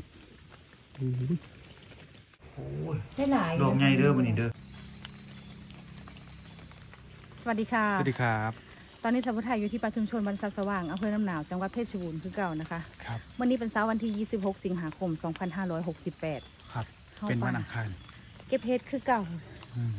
ดดูดิโอ้ยได้หลายดอกใหญ่เด้อวันนี้เด้อ สวัสดีค่ะ สวัสดีครับ ตอนนี้สาวผู้ไทยอยู่ที่ป่าชุมชนบรรซักสว่างอำเภอน้ำหนาว จังหวัดเพชรบูรณ์คือเก่านะคะ ครับ วันนี้เป็นเช้าวันที่ 26 สิงหาคม 2568 ครับ เข้า เป็นป่าวันอังคารเก็บเฮ็ดคือเก่าอืม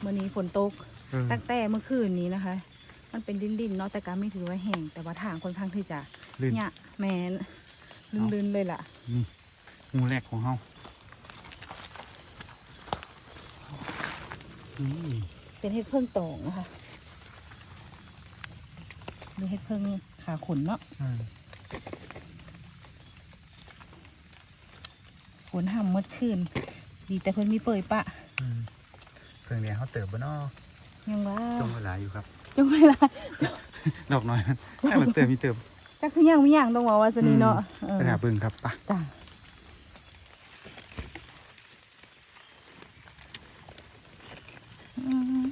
เมื่อนี้ฝนตก เออตั้งแต่เมื่อคืนนี้นะคะ มันเป็นดินดินๆเนาะแต่ก็ไม่ถือว่าแห้งแต่ว่าทางค่อนข้างที่จะลื่น เนี่ยแมนเอา ลื่นๆเลยล่ะนี่งูแรกของเฮานี่เป็นเฮ็ดเพิ่งตองนะคะหรือเฮ็ดเพิ่งขาขนเนาะอืมฝนห่ำเมื่อคืนดีแต่เพิ่นมีเปิดปะอืมเพิ่งเรียนเขาเติบบ่เนาะยังว่าจงเวลาอยู่ครับจังเวลาดอกน้อยมันให้มันเติมมีเติม จักสิยังมีหยังต้องว่าว่าจะนี่เนาะเออไปหาเบิ่งครับไปะจ้ะอืม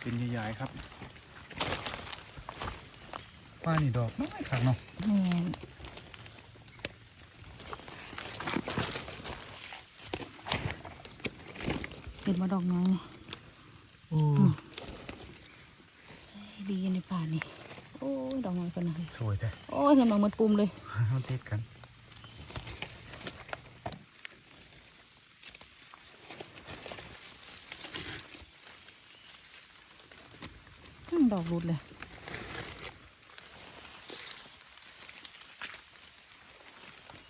เป็นใหญ่ๆครับว่านี่ดอกน้อยครับเนาะแม่นเห็นมาดอกน้อยนี่โอ้ ดีอยู่ในป่านี่ โอ้ยดอกน้อยคนนั้นสวยแต่โอ้ยเห็นมาหมดปุ่มเลยเขาเทศกันอืมดอกรุดเลย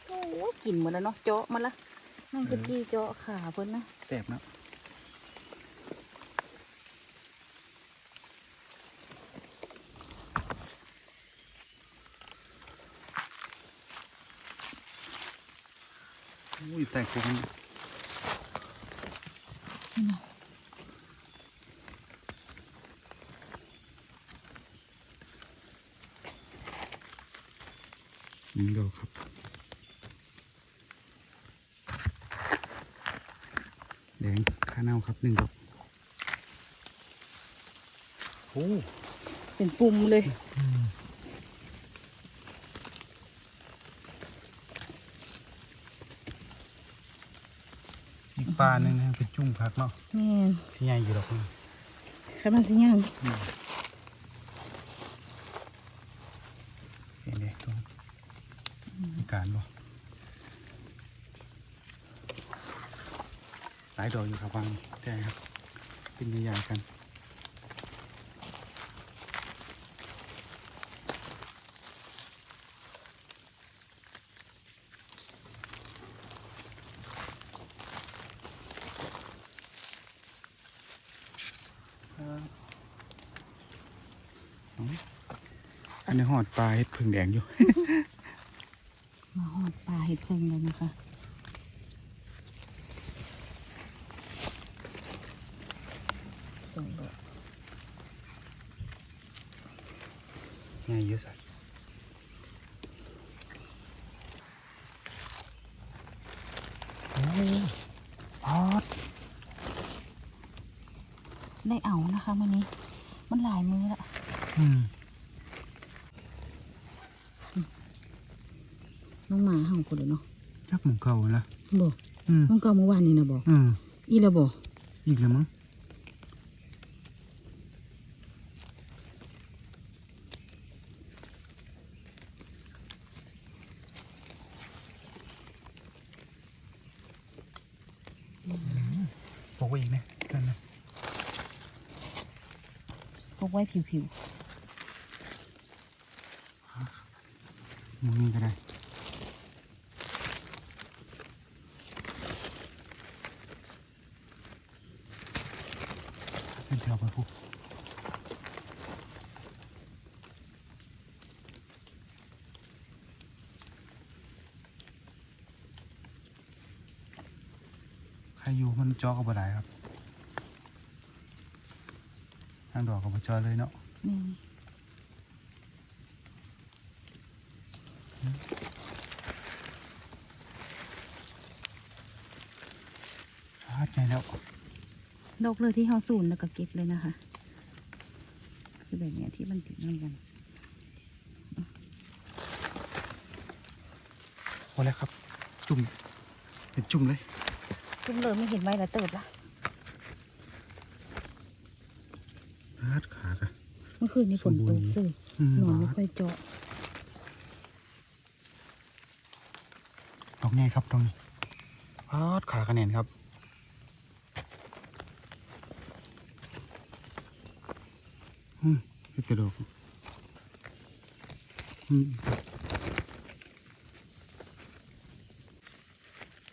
โอ้ยกลิ่นหมดแล้วเนาะเจาะมาละนั่นคือจี้เจาะขาเพิ่นนะแสบเนาะ อุ้ยแต่คงหนึ่งดอกครับแดงข้าเน่าครับหนึ่งดอกโอ้เป็นปุ่มเลย ปลาหนึ่งนะเป็นจุ้งพักเนาะแม่นที่ใหญ่อยู่ดอกนึงกำลังสิยังเห็นเด็กตรงมีการบ่หลายดอกอยู่ครับวังแต่ครับ เป็นใหญ่ๆกัน อันนี้หอดปลาเห็ดผึ่งแดงอยู่ มาหอดปลาเห็ดเพิ่งเลยนะคะส่งดอกง่ายเยอะสัสโอ้พอดได้เอานะคะวันนี้ มันหลายมือละอืม น้องหมาเห่าคนเลยเนาะ จักหมูเก่าละบอกอืมน้องเก่าเมื่อวานนี้นะบอกอืมอีละบอกอีกแล้วมั้งบอกว่าอีกนะนั่นนะพกไว้ผิวมึงนี่ก็ได้เป็นแถวไปพวกใครอยู่มันจอกับบหลายครับ ทางดอกกับบจอเลยเนาะๆนี่ฮาดไงแล้วดอกเลยที่เฮาสูนแล้วก็เก็บเลยนะคะ คือแบบเนี้ยที่มันติดนั่นกันพอแล้วครับ จุ่มเห็นจุ่มเลย จุ่มเลยไม่เห็นไว้แล้วเติบละ พาดขากัน เมื่อ คืนนี้ฝนตกซื่ออืมนอนไม่บาดค่อยเจาะดอกไงครับตรงนี้พาดขากันแน่นครับอืมคือแต่ดอกอืม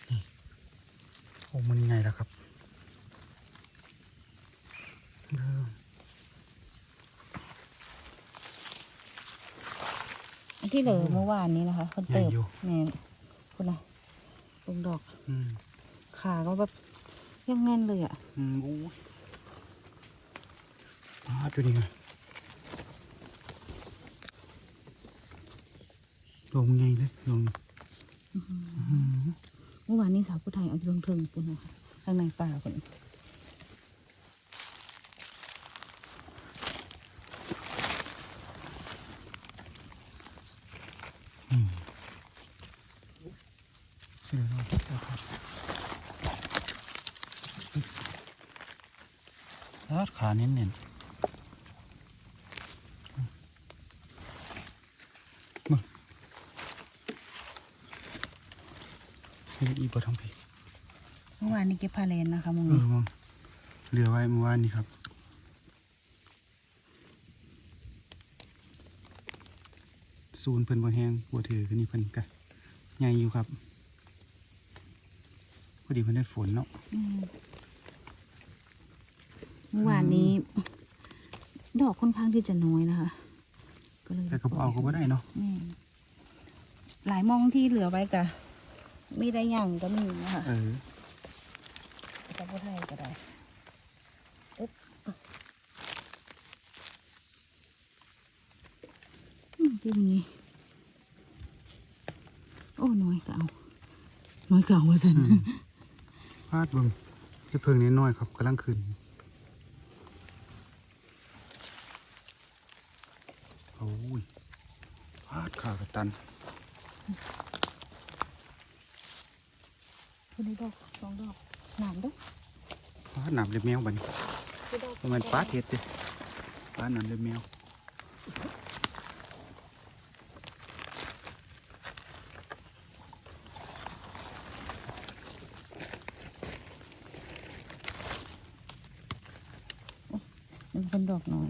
นี่โอ้มันไงล่ะครับเออ อัน ที่เหลือเมื่อวานนี้นะคะคนเติบแน่นคุณนะตรงดอกอืมขาก็แบบยังแน่นเลยอะอืมอู้ยพาดดูดิไงลงไงเลยลงอืมเมื่อวานนี้สาวผู้ไทยเอาลงเทิงปุ่นนะคะข้างในป่าคน เสียแล้วครับพาดขาเน้นๆมึงนี่อีบททั้งพี่ เมื่อวานนี้เก็บพาเลนนะคะมึงเออมึงเหลือไว้เมื่อวานนี้ครับศูนย์เพิ่นบ่แห้งปวดถือคือนี่เพิ่นกะใหญ่อยู่ครับพอดีเพิ่นได้ฝนเนาะมเมื่อวานนี้ ดอกค่อนข้างที่จะน้อยนะคะก็เลยแต่ก็บ่เอาก็บ่ได้เนาะแม่นหลายหมองที่เหลือไว้กะมีได้ย่างก็มีนะคะเออ จะพูดให้ก็ได้อึ๊บอืมที่นี้โอ้น้อยก็เอาน้อยก็เอาว่าสันอืมพาดเบิ่งเฮ็ดเพิ่งนิดหน่อยครับกำลังขึ้นโอ้ยพาดขากระตันคุณได้ดอกสองดอกห นามด้วยพาดหนามเล็บแมวบัดนี้คือดอกประมาณปลาเห็ดเด้ปลาหนามเล็บแมวมันเป็นดอกน้อย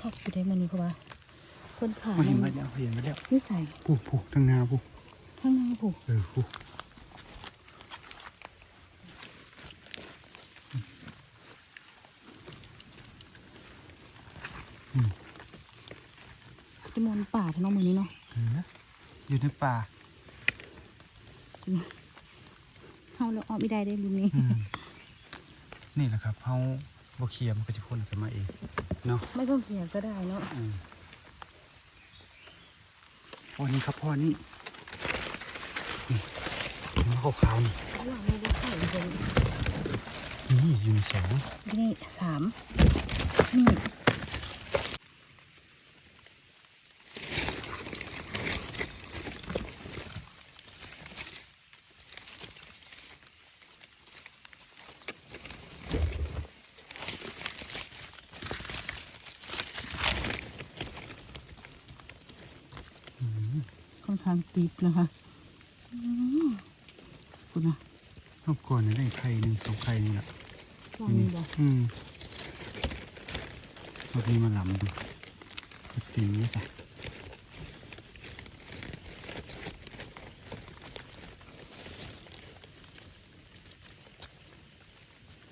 ขับอยู่ได้มันนี่เพราะว่าคนขามาเห็นมัมานแล้วเห็นมาแล้วนิสัยผู้ผู้ทางนาผู้ข้างหน้าผูกเออผู้ที่มนต์ป่าทั้งน้องมือนี้เนาะเอออยู่ในป่าเข้าแล้วออกไม่ได้ได้ลุงนี่อืมนี่แหละครับเขา บ่เคลียร์มันก็จะพ่นกันมาเองเนาะไม่ต้องเขียนก็ได้เนาะอืมพ่อนี่ครับพ่อนี่นี่เห็นไหมขาวๆนี่หลังไม่ได้ไข่เลยนี่อยู่ในสองนี่สามนี่ ค่อนข้างติดนะคะอืมคุณนะรอบก่อนเนี่ยได้ไข่หนึ่งสองไข่นี่แหละลองนี่บอกอืมรอบนี้มาหลำดูก็ตีนี้ใส่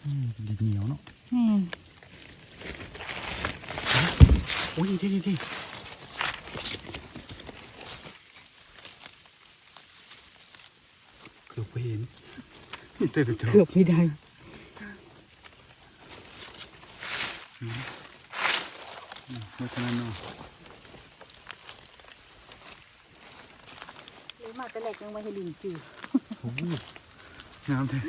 อืมเป็นเด็กเหนียวเนาะ แม่น โอ้ยดีดีดีเกือบไปเห็นนี่ เต้นเป็นตัวเกือบไม่ได้วัฒนเนาะเลยมาแต่แรกยังไม่ให้ลินจือโอ้โหงามเลย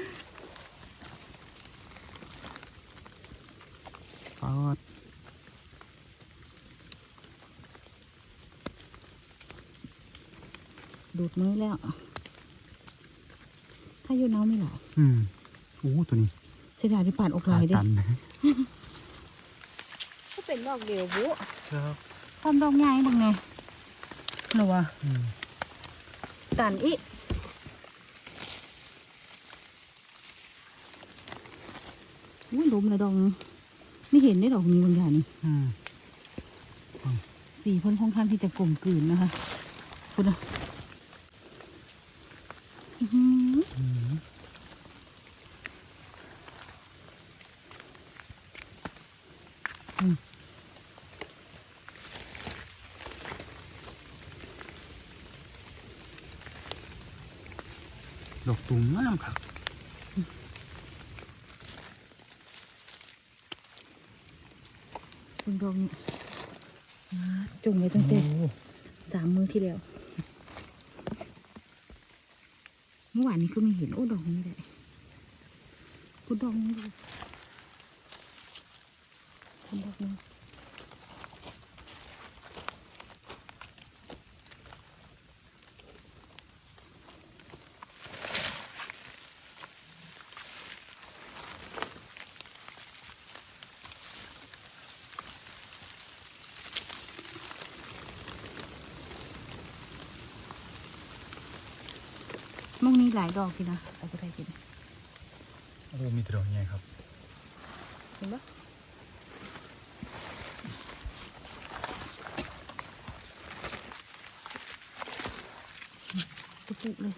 ปอดดูดมือแล้ว ถ้าอยู่น้ำไม่หรออืมโอ้โหตัวนี้เสียดายที่ปาดอกขาลายเด้ตันนะก็เป็นดอกเดียวบุครับความดอกใหญ่บังไงหรอวะอืมตันอีอุ้ยล้มเลยดอกนึงไม่เห็นได้ดอกนี้บางอย่างนี่อืมสีเพ่นค่อนข้างที่จะกลมกลืนนะคะคุณนะอื้อหือ อืมดอกตุ่มงามครับ คุณดอกนี้มาจุ่มไว้ตั้งแต่ โอ้ สามมือที่แล้ว เมื่อวานนี้ก็ไม่เห็นโอ้ดองนี่แหละคุณดอกนี้เลยคุณดองนี่ หลายดอกทีนะเอาไปได้กินโอ้มีแต่ดอกใหญ่ครับเห็นปะตุ๊กเลย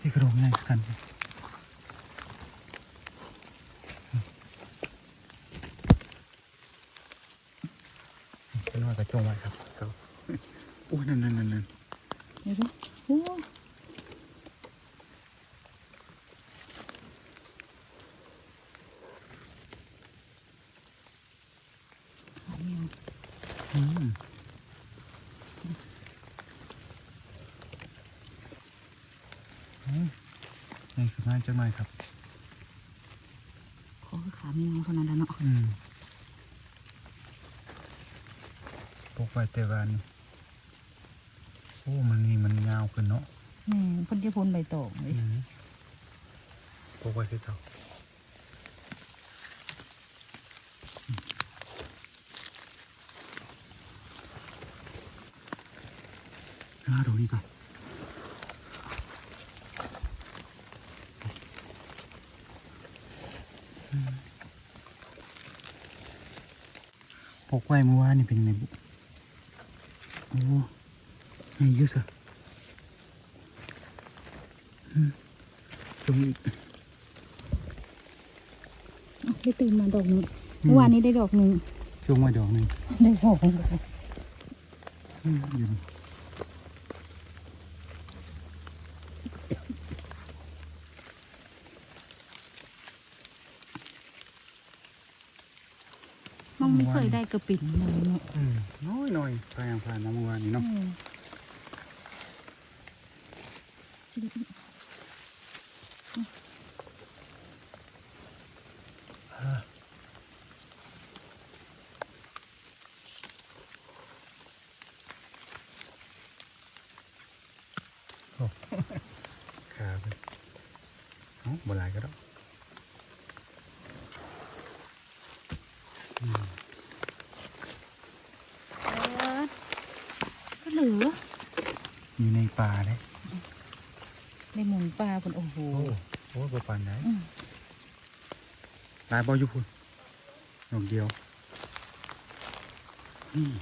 นี่กระดอกใหญ่คือกัน เป็นว่ากระจงไว้ครับครับโอ้ยนั่นนั่นนั่นนั่นเห็นปะโอ้หาแมวอืมอืมนี่คือมาจังไหนครับขอขาแมวเท่านั้นแหละเนาะ อืมปกไว้แต่วานี่โอ้มันนี่มันยาวขึ้นเนาะแม่เพ่นจะพ้นใบตองเลยอืมปกไว้คือเก่าอ่าดอกนี้ก่อนอืมปกไว้เมื่อวานนี่เป็นยังไงบุ โอ้ไงเยอะสิอืมตรงนี้อีกอะได้ตื่นมาดอกหนึงเมื่อวานนี้ได้ดอกหนึ่งช่วงมาดอกหนึ่งได้สองดอก อืมอยู่นี่ มัน ไม่เคยได้กระปิ่นเลยเนาะอืมน้อยหน่อยพายางผ่านมาเมื่อวานนี้เนาะอืมโอ้ขาไปเอ้าบ่หลายก็ได้ เออ ก็เหลือ อยู่ในป่าเลยในหมุนปลาคนโอ้โห โอ้โอ้บ่ปานไหนอืม หลายบ่อยู่พุ่นดอกเดียวอืม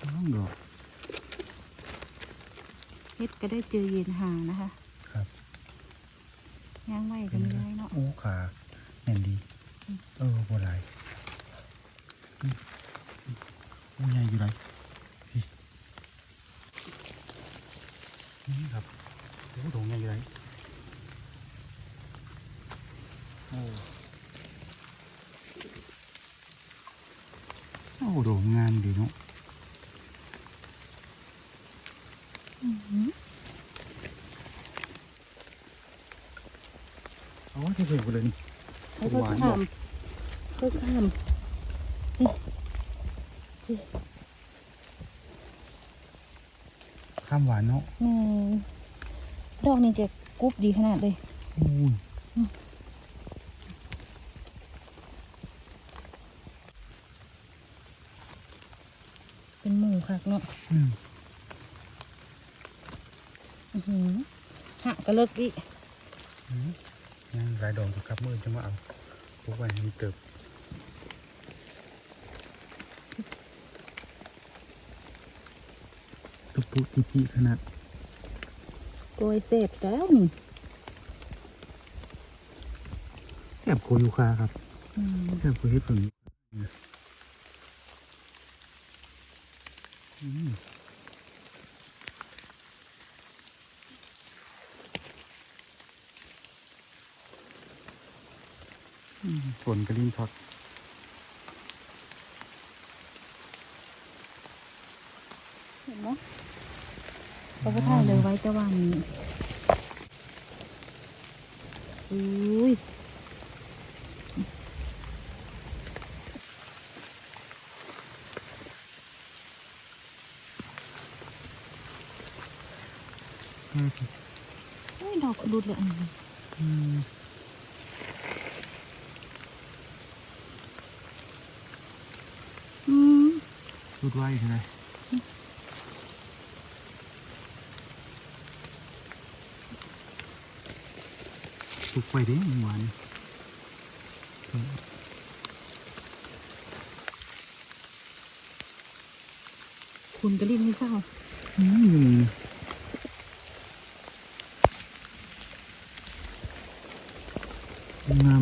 สองดอกเฮ็ดก็ได้เจอเย็นหานะคะครับย่างไว้ก็ไม่ได้เนาะโอ้ขาแน่นดี เออบ่หลายอื มโอ้ใหญ่อยู่ไรพี่นี่ครับโอ้ดงใหญ่อยู่ไรโอ้โอ้ดงงามดีเนาะ อื้อหือ เอาที่เพิ่งไปเลยนี่ เขาก็ข้ามเขาข้าม ข้ามหวานเนาะ แม่ดอ กนี่จะกรุบดีขนาดเลยโอ้ยเป็นหมูคักเนาะอืมอื้อหือหักก็เลิกดิอืมยังหลายดอกอยู่ครับมือจะมาเอาพวกไว้ให้มันเติบตุปุติปิขนาด โกยเสพแล้วนี่แซ่บโกยูคาครับอืมแซ่บโกเฮ็ดผึ่งอืมอืมฝนกระลิ่นพักเห็นไหมเขา ก็ถ่ายเลยไว้แต่ว่านี้อุ้ยอืมอุ้ยดอกรุดเลยอันนี้อืมอืมรุดไว้ใช่ไหม สุกไปดิหวานคุณกระลิ่นไม่เศร้าอืม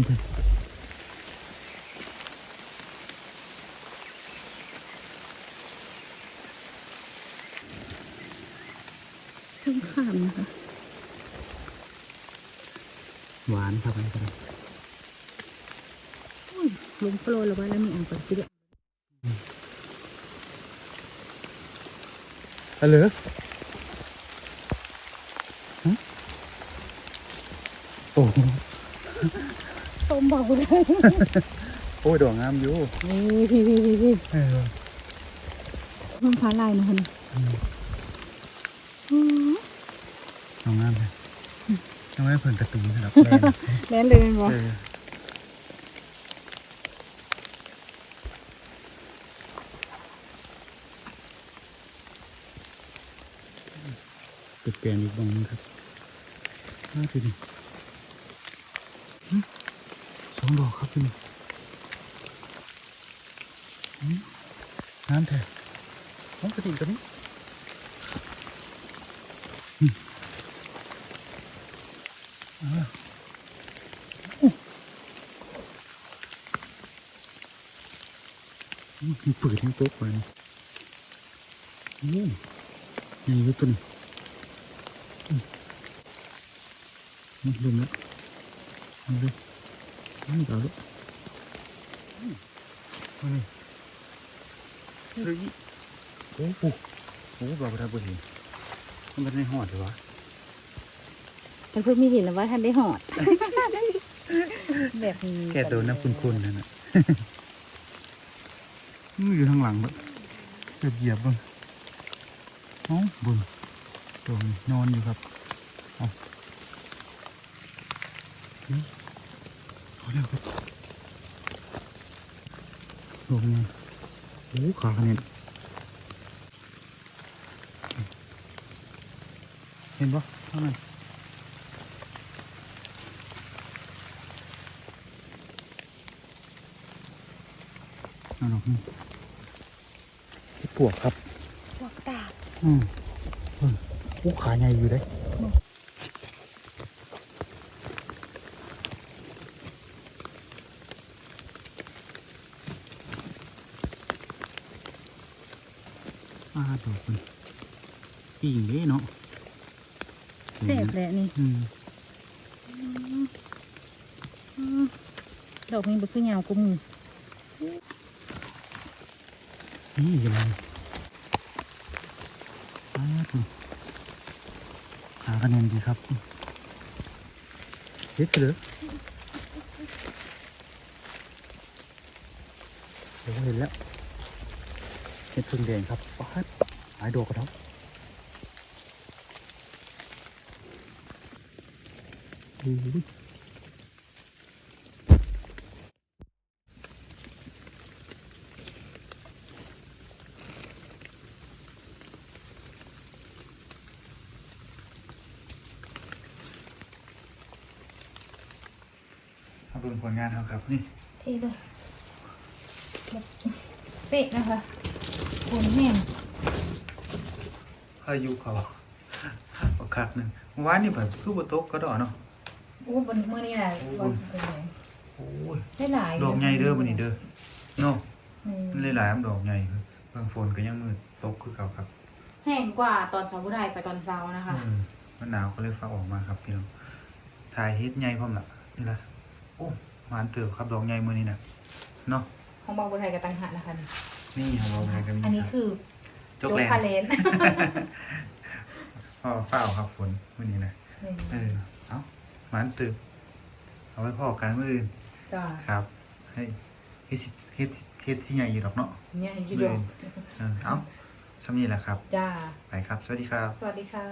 ไป เพิ่งข้ามนะคะ หวานครับอันนี้ครับ อุ้ย ลงโปรยแล้วว่าแล้วมีอ่างก่อนสิเดี๋ยวอะเหรอฮะโอ้โหต้มเบาเลย โอ้ยดอกงามอยู่นี่พี่พี่พี่พี่เออมันฟ้าลายนะคนอืมอืมดอกงามเลยน้องแม่เพิ่นกระตุ้นนะครับแม่นแม่นเลยมั้เออเปลี่ยนอีกบ้างนึงครับน่าจะดีสองดอกครับพี่นี่น้ำแท้น้องกระดิ่งตัวนี้หึอ่าโอ้มีเปิดทั้งโต๊ะไปนี่โอ้ยยังอยู่ตัวนี้ ลืมแล้วมันเลยมันเก่าแล้วมันนี่เฮ้ยโอ้โหโอ้โหเราไปทำบุญเห็นมันเป็นในหอดเลยวะแต่เพิ่งมีเห็นแล้วว่าท่านได้หอด แบบนี้แกตัวน้ำคุณๆนั่นน่ะมันอยู่ทางหลังแบบเกือบเหยียบเบ้างเอ้าเบุญ ตัวนี้นอนอยู่ครับเอานี่เอาแล้วครับลงมาโอ้ขาเนี่ยเห็นปะข้างในเอาดอกนี่ที่ปวกครับพวกตากอืม ผู้ขายไงอยู่เลยมาตัวคนปีงเลยเนาะเสพแหละนี่ดอกนี้บุกขึ้นยาวกุ้งนี่ยังไงปลาตัว คะแนนดีครับเฮ็ดเหรอโอ้เห็นแล้วเห็ดพึ่งแดงครับปลาดหายดกกระเทาโอ้ย มาเบิ่งผลงานเขาครับนี่เท่เลยแบบเป๊ะนะคะคนแห้งพายุเขาเอาคักหนึ่งเมื่อวานนี่แบบคือบตกก็ดอกเนาะโอ้บนมือนี่แหละโอ้วันเป็นไงโอ้ยได้หลายดอกใหญ่เด้อบันนี้เด้อเนาะอืมมันหลายๆมันดอกใหญ่เบิ่งฝนก็ยังมืดตกคือเก่าครับ แห้งกว่าตอนเช้าผู้ไทยไปตอนเช้านะคะอืมมันหนาวก็เลยฟ้าออกมาครับพี่น้องถ่ายเฮ็ดใหญ่พร้อมล่ะนี่ล่ะโอ้ หวานเติบครับดอกใหญ่มื้อนี้น่ะเนาะของบางผู้ไทยกับตังหากนะคะนี่นี่ของเราไงก็มีอันนี้รับคือจกแลนพาเลนพ่อเฝ้าครับฝนมื้อนี้นะเออเอาหวานเติบเอาไว้พ่อกันมื้ออื่นจ้าครับให้เฮ็ดสิเฮ็ดสิเฮ็ดสิใหญ่อยู่ดอกเนาะเนี่ยอยูดอกเออเอ้าสำนี้แหละครับ จ้า ไปครับ สวัสดีครับ สวัสดีค่ะ